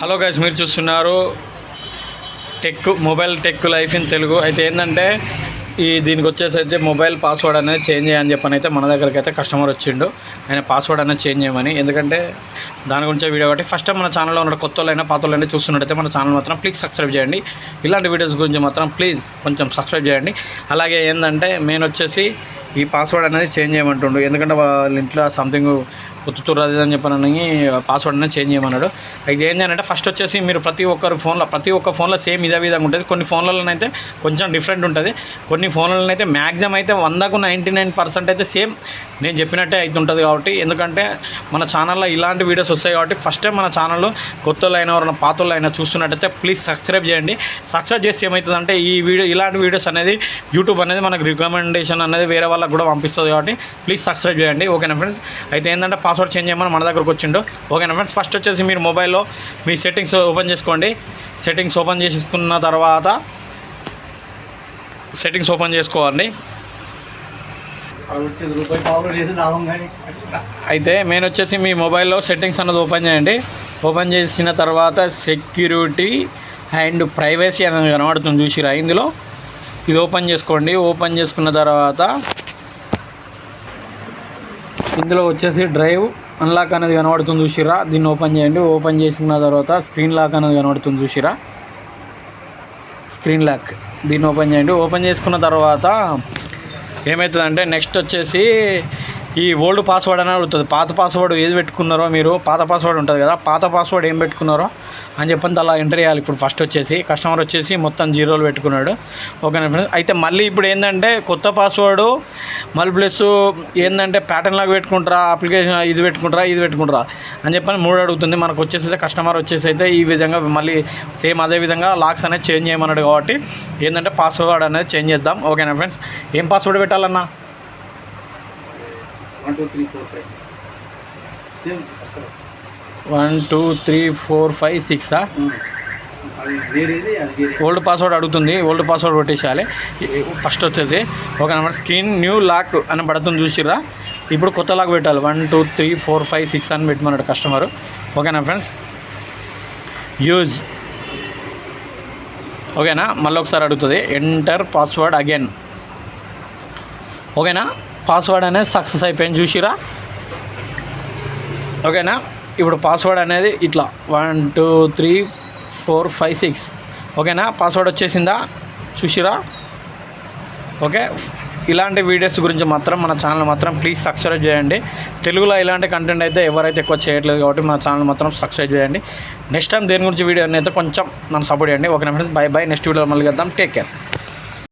Hello guys మీరు చూస్తున్నారు tech mobile tech life in Telugu అయితే ఏంటంటే ఈ దీనికి వచ్చేసి అయితే మొబైల్ పాస్వర్డ్ అనేది చేంజ్ చేయని చెప్పని అయితే మన దగ్గరికి అయితే కస్టమర్ వచ్చిండు. ఆయన పాస్వర్డ్ అనేది చేంజ్ చేయమని. ఎందుకంటే దాని గురించి వీడియో కాబట్టి ఫస్ట్ మన ఛానల్లో ఉన్న కొత్త వాళ్ళైనా పాత వాళ్ళైనా చూస్తున్నట్టయితే మన ఛానల్ మాత్రం ప్లీజ్ సబ్స్క్రైబ్ చేయండి. ఇలాంటి వీడియోస్ గురించి మాత్రం ప్లీజ్ కొంచెం సబ్స్క్రైబ్ చేయండి. అలాగే ఏంటంటే మెయిన్ వచ్చేసి ఈ పాస్వర్డ్ అనేది చేంజ్ చేయమంటుండు. ఎందుకంటే వాళ్ళ ఇంట్లో సంథింగ్ ఉత్తుతురు అది అని చెప్పని పాస్వర్డ్ అనేది చేంజ్ చేయమన్నాడు. అయితే ఏం అంటే ఫస్ట్ వచ్చేసి మీరు ప్రతి ఒక్కరు ఫోన్లో ప్రతి ఒక్క ఫోన్లో సేమ్ ఇదే విధంగా ఉంటుంది. కొన్ని ఫోన్లలోనైతే కొంచెం డిఫరెంట్ ఉంటుంది. కొన్ని ఫోన్లలో అయితే మ్యాక్సిమం అయితే వందకు నైంటీ నైన్ పర్సెంట్ అయితే సేమ్ నేను చెప్పినట్టే అయితే ఉంటుంది కాబట్టి. ఎందుకంటే మన ఛానల్లో ఇలాంటి వీడియోస్ వస్తాయి కాబట్టి ఫస్ట్ టైం మన ఛానల్లో కొత్త అయినా ఎవరైనా పాత అయినా చూస్తున్నట్టయితే ప్లీజ్ సబ్స్క్రైబ్ చేయండి. సబ్స్క్రైబ్ చేసి ఏమవుతుందంటే ఈ వీడియో ఇలాంటి వీడియోస్ అనేది యూట్యూబ్ అనేది మనకు రికమెండేషన్ అనేది వేరే వాళ్ళకి కూడా పంపిస్తుంది కాబట్టి ప్లీజ్ సబ్స్క్రైబ్ చేయండి. ఓకేనా ఫ్రెండ్స్ అయితే ఏంటంటే పాస్ పాస్వర్డ్ చేంజ్ చేయమని మన దగ్గరకు వచ్చిండు. ఓకేనా ఫ్రెండ్స్ ఫస్ట్ వచ్చేసి మీరు మొబైల్లో మీ సెట్టింగ్స్ ఓపెన్ చేసుకోండి. సెట్టింగ్స్ ఓపెన్ చేసుకున్న తర్వాత సెట్టింగ్స్ ఓపెన్ చేసుకోవాలి అయితే మెయిన్ వచ్చేసి మీ మొబైల్లో సెట్టింగ్స్ అన్నది ఓపెన్ చేయండి. ఓపెన్ చేసిన తర్వాత సెక్యూరిటీ అండ్ ప్రైవసీ అనేది కనబడుతుంది. చూసిరా ఇందులో ఇది ఓపెన్ చేసుకోండి. ఓపెన్ చేసుకున్న తర్వాత ఇందులో వచ్చేసి డ్రైవ్ అన్లాక్ అనేది కనబడుతుంది చూసిరా దీన్ని ఓపెన్ చేయండి. ఓపెన్ చేసుకున్న తర్వాత స్క్రీన్ లాక్ అనేది కనబడుతుంది చూసిరా స్క్రీన్ లాక్ దీన్ని ఓపెన్ చేయండి. ఓపెన్ చేసుకున్న తర్వాత ఏమవుతుందంటే నెక్స్ట్ వచ్చేసి ఈ ఓల్డ్ పాస్వర్డ్ అని అడుగుతుంది. పాత పాస్వర్డ్ ఏది పెట్టుకున్నారో మీరు? పాత పాస్వర్డ్ ఉంటుంది కదా? పాత పాస్వర్డ్ ఏం పెట్టుకున్నారో? అని చెప్పని అలా ఎంటర్ చేయాలి. ఇప్పుడు ఫస్ట్ వచ్చేసి కస్టమర్ వచ్చేసి మొత్తం జీరోలు పెట్టుకున్నాడు. ఓకే ఫ్రెండ్స్ అయితే మళ్ళీ ఇప్పుడు ఏంటంటే కొత్త పాస్వర్డ్ మళ్ళీ ప్లస్ ఏంటంటే ప్యాటర్న్ లాగా పెట్టుకుంటారా అప్లికేషన్ ఇది పెట్టుకుంటారా ఇది పెట్టుకుంటారా అని చెప్పని మూడు అడుగుతుంది. మనకు వచ్చేసి కస్టమర్ వచ్చేసి అయితే ఈ విధంగా మళ్ళీ సేమ్ అదే విధంగా లాక్స్ అనేది చేంజ్ చేయమన్నాడు కాబట్టి ఏంటంటే పాస్వర్డ్ అనేది చేంజ్ చేద్దాం. ఓకేనా ఫ్రెండ్స్ ఏం పాస్వర్డ్ పెట్టాలన్నా? One two three four five one two three four five సిక్సా అది వేరేది అది వేరే ఓల్డ్ పాస్వర్డ్ అడుగుతుంది ఓల్డ్ పాస్వర్డ్ కొట్టేసేయాలి. ఫస్ట్ వచ్చేసి ఒక నెంబర్ స్క్రీన్ న్యూ లాక్ అని పడుతుంది చూసిర్రా? ఇప్పుడు కొత్త లాక్ పెట్టాలి. One two three four five six అని పెట్టమన్నాడు కస్టమర్. ఓకేనా ఫ్రెండ్స్? యూజ్. ఓకేనా? మళ్ళీ ఒకసారి అడుగుతుంది. Enter password again. ఓకేనా? పాస్వర్డ్ అనేది సక్సెస్ అయిపోయింది చూసిరా ఓకేనా? ఇప్పుడు పాస్వర్డ్ అనేది ఇట్లా. One two three four five six. ఓకేనా? పాస్వర్డ్ వచ్చేసిందా? చూసిరా? ఓకే? ఇలాంటి వీడియోస్ గురించి మాత్రం మన ఛానల్ మాత్రం ప్లీజ్ సబ్స్క్రైబ్ చేయండి. తెలుగులో ఇలాంటి కంటెంట్ అయితే ఎవరైతే ఎక్కువ చేయట్లేదు కాబట్టి మన ఛానల్ మాత్రం సబ్స్క్రైబ్ చేయండి. నెక్స్ట్ టైం దేని గురించి వీడియో అయితే కొంచెం నన్ను సపోర్ట్ చేయండి. Okay friends bye bye next video మళ్ళీ కద్దాం టేక్ కేర్